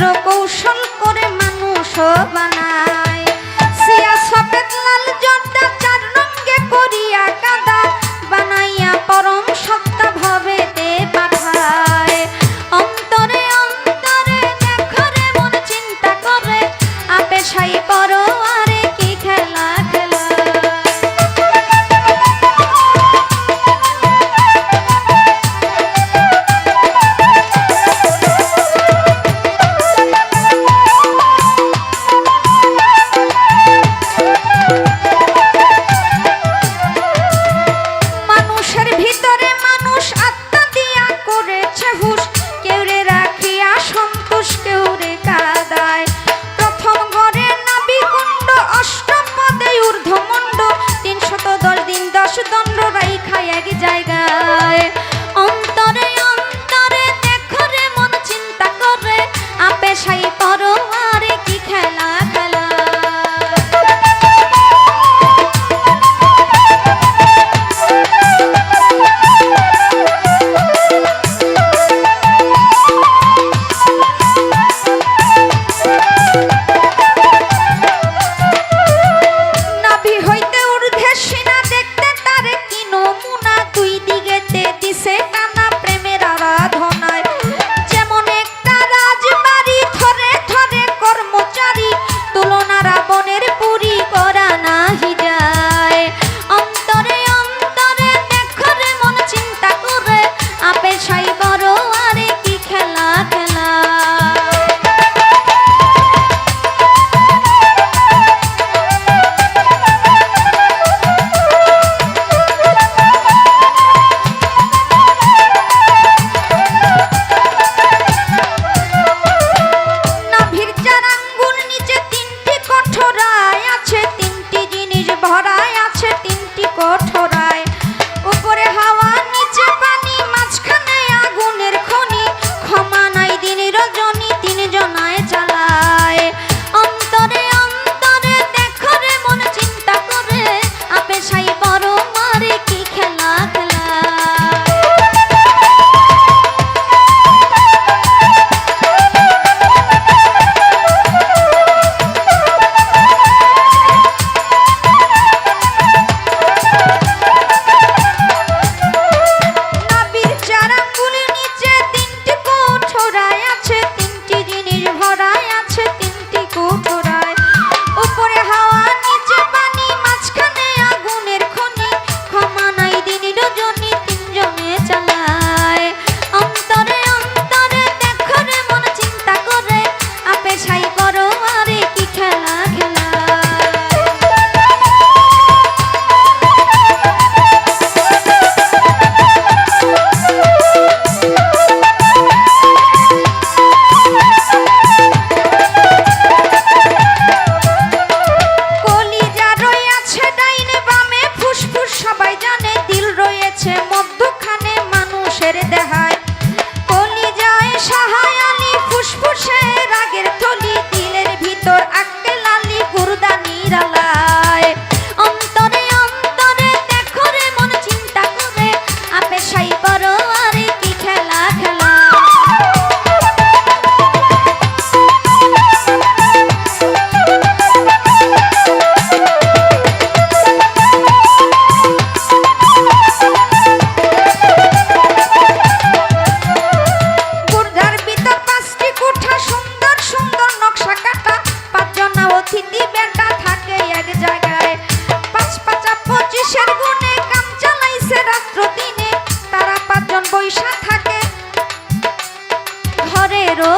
চরিত্র করে মানুষ বানায়। সিয়া সফেদ, লাল, জর্দা, চার রঙ্গে করিয়া কাদা বানাইয়া পরম সত্তা ভাবে দে পাঠায়। অন্তরে অন্তরে দেখরে মন চিন্তা করে আপেশাই পরোয়া দেহায় এক জায়গায়। পাঁচ পাঁচা পঁচিশের গুণে কাম চালাইছে রাত্র দিনে তারা থাকে। ঘরেরও